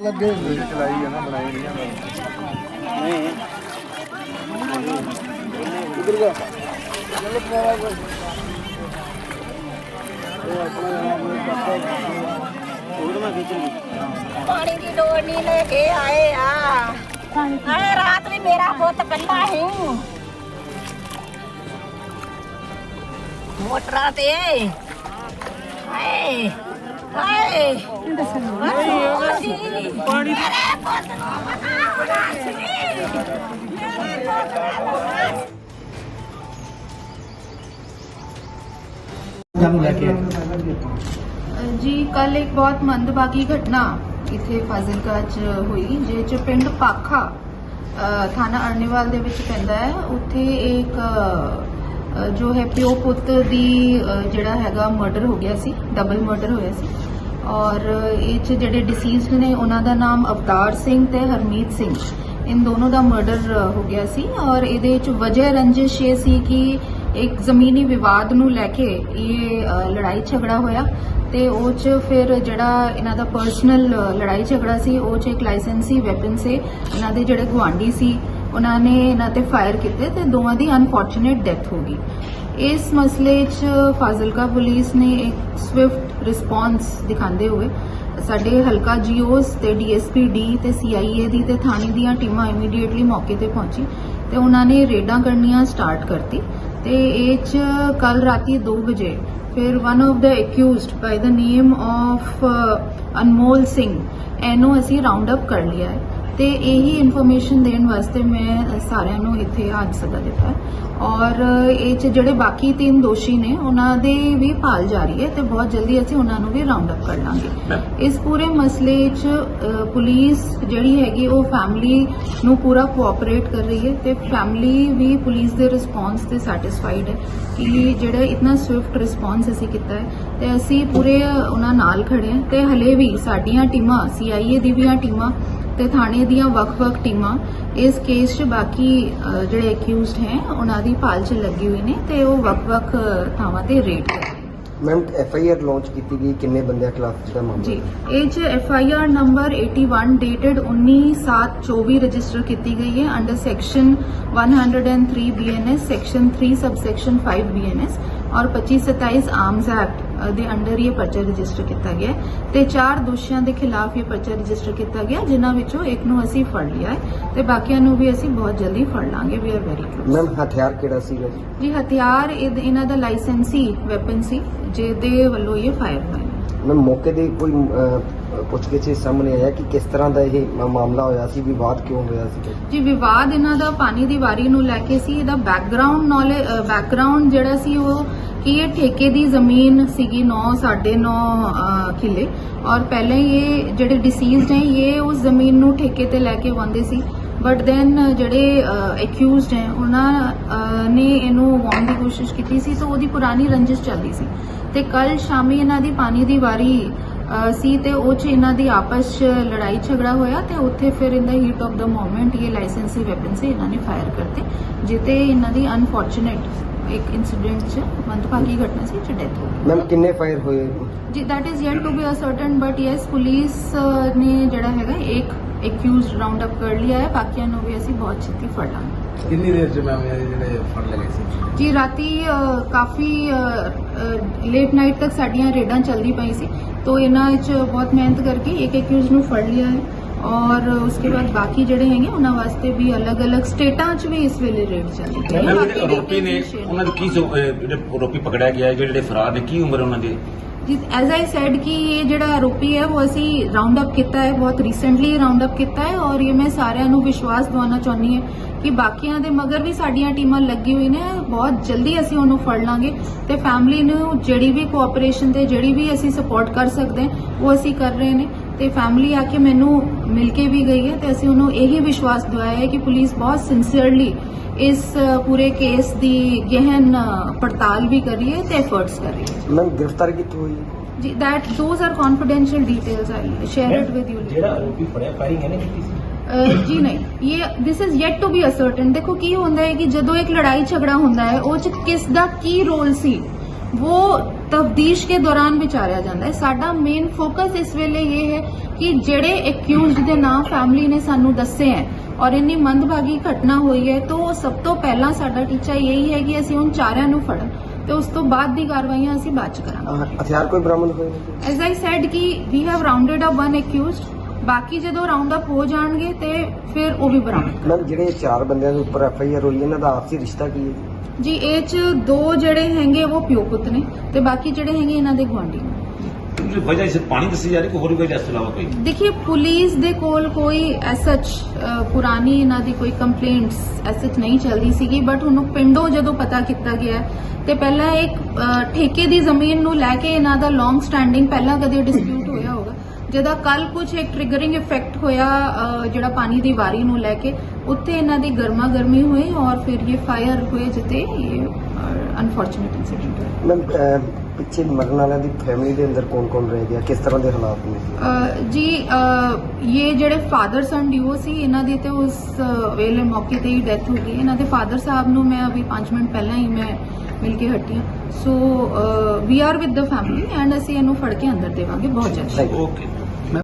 ਲੱਗੇ ਹੁੰਦੇ ਚਲਾਈ ਹੈ ਨਾ, ਬਣਾਈ ਨਹੀਂ ਜਾਂਦਾ ਉਧਰ ਗਿਆ ਚੱਲ ਪੁਆਰਾ ਕੋਈ ਉਹ ਆਪਣਾ ਉਧਰ ਮੈਂ ਖਿੱਚ ਪਾਣੀ ਦੀ ਲੋੜ ਨਹੀਂ, ਲੈ ਕੇ ਆਏ ਆ। ਆਏ, ਰਾਤ ਵੀ ਮੇਰਾ ਪੁੱਤ ਕੱਲਾ ਹੀ। ਮੋਟਰਾਂ ਤੇ। ਆਏ। ਹਾਏ। ਹਾਏ ਪਾਣੀ ਮੇਰੇ ਪੁੱਤ ਨੂੰ ਬਣਾ ਸੀ ਮੇਰੇ ਪੁੱਤ ਨੂੰ ਜਮ ਲੈ ਕੇ ਜੀ ਕੱਲ ਇੱਕ ਬਹੁਤ ਮੰਦਭਾਗੀ ਘਟਨਾ ਇੱਥੇ ਫਾਜ਼ਿਲਕਾ ਚ ਹੋਈ ਜਿਹ ਚ ਪਿੰਡ ਪਾਖਾ ਅ, ਥਾਣਾ ਅਰਨੀਵਾਲ ਦੇ ਵਿੱਚ ਪੈਂਦਾ ਹੈ। ਉੱਥੇ ਇੱਕ ਅ, ਜੋ ਹੈ ਪਿਓ ਪੁੱਤ ਦੀ ਜਿਹੜਾ ਹੈਗਾ ਮਰਡਰ ਹੋ ਗਿਆ ਸੀ ਡਬਲ ਮਰਡਰ ਹੋਇਆ ਸੀ। ਔਰ ਇਹ ਚ ਜਿਹੜੇ ਡਿਸੀਜ਼ਡ ਨੇ, ਉਹਨਾਂ ਦਾ ਨਾਮ ਅਵਤਾਰ ਸਿੰਘ ਤੇ ਹਰਮੀਤ ਸਿੰਘ। ਇਨ ਦੋਨੋਂ ਦਾ ਮਰਡਰ ਹੋ ਗਿਆ ਸੀ। ਔਰ ਇਹਦੇ ਚ ਵਜ੍ਹਾ ਰੰਜਿਸ਼ ਇਹ ਸੀ ਕਿ ਇੱਕ ਜ਼ਮੀਨੀ ਵਿਵਾਦ ਨੂੰ ਲੈ ਕੇ ਇਹ ਲੜਾਈ ਝਗੜਾ ਹੋਇਆ। ਤੇ ਉਹ ਚ ਫਿਰ ਜਿਹੜਾ ਇਹਨਾਂ ਦਾ ਪਰਸਨਲ ਲੜਾਈ ਝਗੜਾ ਸੀ, ਉਹ ਚ ਇੱਕ ਲਾਇਸੈਂਸੀ ਵੈਪਨ ਸੀ। ਇਹਨਾਂ ਦੇ ਜਿਹੜੇ ਗੁਆਂਢੀ ਸੀ ਉਹਨਾਂ ਨੇ ਇਹਨਾਂ ਤੇ ਫਾਇਰ ਕੀਤੇ ਤੇ ਦੋਵਾਂ ਦੀ ਅਨਫੋਰਚੂਨੇਟ ਡੈਥ ਹੋ ਗਈ। ਇਸ ਮਸਲੇ 'ਚ ਫਾਜ਼ਿਲਕਾ ਪੁਲਿਸ ਨੇ ਇੱਕ ਸਵਿਫਟ ਰਿਸਪਾਂਸ ਦਿਖਾਉਂਦੇ ਹੋਏ ਸਾਡੇ ਹਲਕਾ ਜੀਓਸ ਤੇ ਡੀਐਸਪੀ ਡੀ ਤੇ ਸੀਆਈਏ ਦੀ ਤੇ ਥਾਣੇ ਦੀਆਂ ਟੀਮਾਂ ਇਮੀਡੀਏਟਲੀ ਮੌਕੇ ਤੇ ਪਹੁੰਚੀ ਤੇ ਉਹਨਾਂ ਨੇ ਰੇਡਾਂ ਕਰਨੀਆਂ ਸਟਾਰਟ ਕਰਤੀ ਤੇ ਇਹ 'ਚ ਕੱਲ ਰਾਤੀ 2 ਵਜੇ ਫਿਰ one of the accused by the name of Anmol Singh ਇਹਨੂੰ ਅਸੀਂ ਰਾਉਂਡ ਅਪ ਕਰ ਲਿਆ ਹੈ। ਤੇ ਇਹੀ ਇਨਫੋਰਮੇਸ਼ਨ ਦੇਣ ਵਾਸਤੇ ਮੈਂ ਸਾਰਿਆਂ ਨੂੰ ਇੱਥੇ ਅੱਜ ਸੱਦਾ ਦਿੱਤਾ। ਔਰ ਇਹ ਚ ਜਿਹੜੇ ਬਾਕੀ ਤਿੰਨ ਦੋਸ਼ੀ ਨੇ ਉਹਨਾਂ ਦੇ ਵੀ ਭਾਲ ਜਾਰੀ ਹੈ ਤੇ ਬਹੁਤ ਜਲਦੀ ਅਸੀਂ ਉਹਨਾਂ ਨੂੰ ਵੀ ਰਾਉਂਡ ਅਪ ਕਰ ਲਾਂਗੇ ਇਸ ਪੂਰੇ ਮਸਲੇ 'ਚ ਪੁਲਿਸ ਜਿਹੜੀ ਹੈਗੀ ਉਹ ਫੈਮਿਲੀ ਨੂੰ ਪੂਰਾ ਕੋਆਪਰੇਟ ਕਰ ਰਹੀ ਹੈ ਤੇ ਫੈਮਿਲੀ ਵੀ ਪੁਲਿਸ ਦੇ ਰਿਸਪੌਂਸ ਤੇ ਸੈਟੀਸਫਾਈਡ ਹੈ ਕਿ ਜਿਹੜਾ ਇਤਨਾ ਸਵਿਫਟ ਰਿਸਪੌਂਸ ਅਸੀਂ ਕੀਤਾ ਹੈ ਤੇ ਅਸੀਂ ਪੂਰੇ ਉਹਨਾਂ ਨਾਲ ਖੜੇ ਹਾਂ ਤੇ ਹਲੇ ਵੀ ਸਾਡੀਆਂ ਟੀਮਾਂ ਸੀਆਈਏ ਦੀ ਵੀਆਂ ਟੀਮਾਂ ਤੇ ਥਾਣੇ ਦੀਆਂ ਵੱਖ-ਵੱਖ ਟੀਮਾਂ ਇਸ ਕੇਸ 'ਚ ਬਾਕੀ ਜਿਹੜੇ ਅਕਿਊਜ਼ਡ ਹੈ ਉਹਨਾਂ ਦੀ ਭਾਲ 'ਚ ਲੱਗੀ ਹੋਈ ਨੇ ਤੇ ਉਹ ਵੱਖ-ਵੱਖ ਥਾਵਾਂ ਤੇ ਰੇਡ ਕਰ ਰਹੇ ਨੇ। Ma'am F I R launch ਕੀਤੀ ਗਈ ਕਿੰਨੇ ਬੰਦਿਆਂ ਖਿਲਾਫ ਜਿਹੜਾ ਮਾਮਲਾ ਜੀ ਇਹ ਚ F I R number 81 dated 19/7/24 register ਕੀਤੀ ਗਈ ਹੈ under section 103 BNS section 3 subsection 5 BNS ਔਰ 2527 ਆਰਮਸ ਐਕਟ ਦੇ ਅੰਡਰ ਇਹ ਪਰਚਾ ਰਜਿਸਟਰ ਕੀਤਾ ਗਿਆ ਤੇ ਚਾਰ ਦੋਸ਼ੀਆਂ ਦੇ ਖਿਲਾਫ ਇਹ ਪਰਚਾ ਰਜਿਸਟਰ ਕੀਤਾ ਗਿਆ ਜਿਨ੍ਹਾਂ ਵਿੱਚੋਂ ਇੱਕ ਨੂੰ ਅਸੀਂ ਫੜ ਲਿਆ ਹੈ ਤੇ ਬਾਕੀਆਂ ਨੂੰ ਵੀ ਅਸੀਂ ਬਹੁਤ ਜਲਦੀ ਫੜ ਲਾਂਗੇ। We are very close ma'am ਹਥਿਆਰ ਕਿਹੜਾ ਸੀਗਾ ਜੀ? ਜੀ ਹਥਿਆਰ ਇਹ- ਇਹਨਾਂ ਦਾ ਲਾਇਸੈਂਸੀ ਵੈਪਨ ਸੀ ਜਿਹਦੇ ਵੱਲੋਂ ਇਹ ਫਾਇਰ ਹੋਇਆ। ਮੈਮ ਮੌਕੇ ਦੇ ਕੋਈ ਪੁੱਛਗਿੱਛ ਸਾਹਮਣੇ ਆਇਆ ਕਿ ਕਿਸ ਤਰ੍ਹਾਂ ਦਾ ਇਹ ਮਾ- ਮਾਮਲਾ ਹੋਇਆ ਸੀ ਵਿਵਾਦ ਕਿਉਂ ਹੋਇਆ ਸੀ? ਜੀ ਵਿਵਾਦ ਇਹਨਾਂ ਦਾ ਪਾਣੀ ਦੀ ਵਾਰੀ ਨੂੰ ਲੈ ਕੇ ਸੀ। ਇਹਦਾ ਬੈਕਗ੍ਰਾਉਂਡ ਨੌਲੇਜ ਬੈਕਗ੍ਰਾਉਂਡ ਜਿਹੜਾ ਸੀ ਉਹ ਕਿ ਇਹ ਠੇਕੇ ਦੀ ਜ਼ਮੀਨ ਸੀਗੀ 9 9.5 ਕਿੱਲੇ। ਔਰ ਪਹਿਲਾਂ ਇਹ ਜਿਹੜੇ ਡਿਸੀਜ਼ਡ ਹੈ ਇਹ ਉਸ ਜ਼ਮੀਨ ਨੂੰ ਠੇਕੇ ਤੇ ਲੈ ਕੇ ਵੰਦੇ ਸੀ। ਬਟ ਦੈਨ ਜਿਹੜੇ ਅਕਿਊਜ਼ਡ ਹੈ ਉਹਨਾਂ ਅਹ, ਨੇ ਇਹਨੂੰ ਵਾਉਣ ਦੀ ਕੋਸ਼ਿਸ਼ ਕੀਤੀ ਸੀ। ਤਾਂ ਉਹਦੀ ਪੁਰਾਣੀ ਰੰਜਿਸ਼ ਚੱਲਦੀ ਸੀ। ਤੇ ਕੱਲ ਸ਼ਾਮੀ ਇਹਨਾਂ ਦੀ ਪਾਣੀ ਦੀ ਵਾਰੀ ਸੀ ਤੇ ਉਹ ਚ ਇਹਨਾਂ ਦੀ ਆਪਸ ਚ ਲੜਾਈ ਝਗੜਾ ਹੋਇਆ ਤੇ ਉੱਥੇ ਫਿਰ in the heat of the moment ਇਹ ਲਾਇਸੈਂਸੀ ਵੈਪਨ ਸੇ ਇਹਨਾਂ ਨੇ ਫਾਇਰ ਕਰਤੇ ਜਿੱਤੇ ਇਹਨਾਂ ਦੀ ਅਨਫੋਰਚੂਨੇਟ ਇੱਕ ਇਨਸੀਡੈਂਟ ਚ ਮੰਦਭਾਗੀ ਘਟਨਾ ਸੀ ਚ ਡੈਥ ਹੋ ਗਈ। ਮੈਮ ਕਿੰਨੇ ਫਾਇਰ ਹੋਏ? ਜੀ that is yet to be ascertained but yes police ਨੇ ਜਿਹੜਾ ਹੈਗਾ ਇੱਕ accused ਰਾਉਂਡ ਅਪ ਕਰ ਲਿਆ ਹੈ ਬਾਕੀਆਂ ਨੂੰ ਵੀ ਅਸੀਂ ਬਹੁਤ ਛੇਤੀ ਫੜ ਲਾਂਗੇ ਕਿੰਨੀ ਦੇਰ ਚ ਮੈਮ ਇਹ ਜਿਹੜੇ ਫੜ ਲਏ ਸੀ? ਜੀ ਰਾਤੀ ਕਾਫੀ ਲੇਟ ਨਾਈਟ ਤੱਕ ਸਾਡੀਆਂ ਰੇਡਾਂ ਚੱਲਦੀ ਪਈ ਸੀ। तो ਇਹਨਾਂ ਵਿੱਚ ਬਹੁਤ ਮਿਹਨਤ ਕਰਕੇ ਇੱਕ ਐਕਿਊਜ਼ ਨੂੰ ਫੜ ਲਿਆ ਹੈ ਔਰ ਉਸਕੇ ਬਾਅਦ ਬਾਕੀ ਜਿਹੜੇ ਹੈਗੇ ਉਹਨਾਂ ਵਾਸਤੇ ਵੀ ਅਲੱਗ-ਅਲੱਗ ਸਟੇਟਾਂ 'ਚ ਵੀ ਇਸ ਵੇਲੇ ਰੇਡ ਚੱਲਦੀ ਹੈ। ਆਰੋਪੀ ਨੇ ਉਹਨਾਂ ਦੀ ਕੀ ਜਿਹੜੇ ਆਰੋਪੀ ਪਕੜਿਆ ਗਿਆ ਹੈ, ਜਿਹੜੇ ਫਰਾਰ ਨੇ ਕੀ ਉਮਰ ਉਹਨਾਂ ਦੀ? ਜੀ ਐਜ਼ ਆਈ ਸੈਡ ਕਿ ਇਹ ਜਿਹੜਾ ਆਰੋਪੀ ਹੈ, ਉਹ ਅਸੀਂ ਰਾਉਂਡ ਅਪ ਕੀਤਾ ਹੈ, ਬਹੁਤ ਰੀਸੈਂਟਲੀ ਰਾਉਂਡ ਅਪ ਕੀਤਾ ਹੈ ਔਰ ਇਹ ਮੈਂ ਸਾਰਿਆਂ ਨੂੰ ਵਿਸ਼ਵਾਸ ਦਿਵਾਉਣਾ ਚਾਹੁੰਦੀ ਹਾਂ ਕਿ ਬਾਕੀਆਂ ਦੇ ਮਗਰ ਵੀ ਸਾਡੀਆਂ ਟੀਮਾਂ ਲੱਗੀ ਹੋਈ ਨੇ, ਬਹੁਤ ਜਲਦੀ ਅਸੀਂ ਉਹਨੂੰ ਫੜ ਲਾਂਗੇ ਤੇ ਫੈਮਿਲੀ ਨੂੰ ਜਿਹੜੀ ਵੀ ਕੋਆਪਰੇਸ਼ਨ ਤੇ ਜਿਹੜੀ ਵੀ ਅਸੀਂ ਸਪੋਰਟ ਕਰ ਸਕਦੇ ਹਾਂ, ਉਹ ਅਸੀਂ ਕਰ ਰਹੇ ਨੇ। ਤੇ ਫੈਮਿਲੀ ਆ ਕੇ ਮੈਨੂੰ ਮਿਲ ਕੇ ਵੀ ਗਈ ਹੈ ਤੇ ਅਸੀਂ ਉਹਨੂੰ ਇਹੀ ਵਿਸ਼ਵਾਸ ਦਿਵਾਇਆ ਹੈ ਕਿ ਪੁਲਿਸ ਬਹੁਤ ਸਿੰਸੀਅਰਲੀ ਇਸ ਪੂਰੇ ਕੇਸ ਦੀ ਗਹਿਨ ਪੜਤਾਲ ਵੀ ਕਰ ਰਹੀ ਹੈ ਤੇ ਐਫਰਟਸ ਕਰ ਰਹੀ ਹੈ। ਮੈਮ ਗ੍ਰਿਫਤਾਰੀ ਕਿੱਥੋਂ ਹੋਈ? ਜੀ that those are confidential details i'll share it with you. ਜਿਹੜਾ ਆਰੋਪੀ ਫੜਿਆ ਫਾਇਰਿੰਗ ਇਹਨੇ ਕੀਤੀ ਸੀ? ਜੀ ਨਹੀਂ। ਇਹ this is yet to be ascertained ਦੇਖੋ ਕੀ ਹੁੰਦਾ ਹੈ ਕਿ ਜਦੋਂ ਇੱਕ ਲੜਾਈ ਝਗੜਾ ਹੁੰਦਾ ਹੈ ਉਹ ਚ ਕਿਸ ਦਾ ਕੀ ਰੋਲ ਸੀ ਉਹ ਤਫਦੀਸ਼ ਕੇ ਦੌਰਾਨ ਵਿਚਾਰਿਆ ਜਾਂਦਾ ਹੈ। ਸਾਡਾ ਮੇਨ ਫੋਕਸ ਇਸ ਵੇਲੇ ਇਹ ਹੈ ਕਿ ਜਿਹੜੇ ਐਕਿਊਜ਼ਡ ਦੇ ਨਾਮ ਫੈਮਿਲੀ ਨੇ ਸਾਨੂੰ ਦੱਸੇ ਹੈ ਔਰ ਇੰਨੀ ਮੰਦਭਾਗੀ ਘਟਨਾ ਹੋਈ ਹੈ ਤਾਂ ਸਭ ਤੋਂ ਪਹਿਲਾਂ ਸਾਡਾ ਟੀਚਾ ਇਹੀ ਹੈ ਕਿ ਅਸੀਂ ਉਹਨਾਂ ਚਾਰਿਆਂ ਨੂੰ ਫੜਨ ਤੇ ਉਸ ਤੋਂ ਬਾਅਦ ਦੀ ਕਾਰਵਾਈਆਂ ਅਸੀਂ ਬਾਅਦ ਚ ਕਰਾਂਗੇ। ਹਥਿਆਰ ਕੋਈ ਬਰਾਮਦ ਹੋਏ? ਐਜ਼ ਆਈ ਸੈਡ ਕਿ we have rounded up one accused ਬਾਕੀ ਜਦੋਂ ਰਾਉਂਡ ਅਪ ਹੋ ਜਾਣਗੇ ਤੇ ਫਿਰ ਉਹ ਵੀ ਬਰਾਮਦ ਮੈਮ ਜਿਹੜੇ ਚਾਰ ਬੰਦਿਆਂ ਦੇ ਉੱਪਰ ਐਫ ਆਈ ਆਰ ਹੋਈ ਇਹਨਾਂ ਦਾ ਆਪਸੀ ਰਿਸ਼ਤਾ ਕੀ ਹੈ? ਜੀ ਇਹ ਚ ਦੋ ਜਿਹੜੇ ਹੈਗੇ ਉਹ ਪਿਓ ਪੁੱਤ ਨੇ ਤੇ ਬਾਕੀ ਜਿਹੜੇ ਹੈਗੇ ਇਹਨਾਂ ਦੇ ਗੁਆਂਢੀ ਨੇ। ਜਿਹੜੀ ਵਜ੍ਹਾ ਇਸ ਪਾਣੀ ਦੱਸੀ ਜਾ ਰਹੀ ਕੋਈ ਹੋਰ ਵੀ ਵਜ੍ਹਾ ਇਸ ਤੋਂ ਇਲਾਵਾ ਕੋਈ? ਦੇਖिए ਪੁਲਿਸ ਦੇ ਕੋਲ ਕੋਈ ਐਸਚ ਪੁਰਾਣੀ ਇਹਨਾਂ ਦੀ ਕੋਈ ਕੰਪਲੇਂਟਸ ਐਸਚ ਨਹੀਂ ਚੱਲਦੀ ਸੀਗੀ ਬਟ ਉਹਨੂੰ ਪਿੰਡੋਂ ਜਦੋਂ ਪਤਾ ਕੀਤਾ ਗਿਆ ਤੇ ਪਹਿਲਾਂ ਇੱਕ ਅ, ਠੇਕੇ ਦੀ ਜ਼ਮੀਨ ਨੂੰ ਲੈ ਕੇ ਇਹਨਾਂ ਦਾ ਲੌਂਗ ਸਟੈਂਡਿੰਗ ਪਹਿਲਾਂ ਕਦੇ ਡਿਸਪਿਊਟ ਹੋਇਆ? ਜਿਹਦਾ ਕੱਲ ਕੁਝ ਇੱਕ ਟ੍ਰਿਗਰਿੰਗ ਇਫੈਕਟ ਹੋਇਆ ਜਿਹੜਾ ਪਾਣੀ ਦੀ ਵਾਰੀ ਨੂੰ ਲੈ ਕੇ ਉੱਥੇ ਇਹਨਾਂ ਦੀ ਗਰਮਾ ਗਰਮੀ ਹੋਈ ਔਰ ਫਿਰ ਇਹ ਫਾਇਰ ਹੋਏ ਜਿੱਤੇ ਇਹ ਅਨਫੋਰਚੂਨੇਟ ਇਨਸੀਡੈਂਟ ਹੋਇਆ। ਮੈਮ ਪਿੱਛੇ ਮਰਨ ਵਾਲਿਆਂ ਦੀ ਫੈਮਿਲੀ ਦੇ ਅੰਦਰ ਕੌਣ ਕੌਣ ਰਹਿ ਗਿਆ? ਕਿਸ ਤਰ੍ਹਾਂ ਦੇ ਹਾਲਾਤ ਨੇ? ਜੀ ਇਹ ਜਿਹੜੇ ਫਾਦਰ ਸਨ ਡਿਵੋ ਸੀ ਇਹਨਾਂ ਦੀ ਤੇ ਉਸ ਵੇਲੇ ਮੌਕੇ ਤੇ ਹੀ ਡੈਥ ਹੋ ਗਈ। ਇਹਨਾਂ ਦੇ ਫਾਦਰ ਸਾਹਿਬ ਨੂੰ ਮੈਂ ਅਭੀ 5 ਮਿੰਟ ਪਹਿਲਾਂ ਹੀ ਮੈਂ ਮਿਲ ਕੇ ਹਟੀ ਹਾਂ। So we are with the family and ਅਸੀਂ ਇਹਨੂੰ ਫੜ ਕੇ ਅੰਦਰ ਦੇਵਾਂਗੇ ਬਹੁਤ ਜਲਦੀ. ਓਕੇ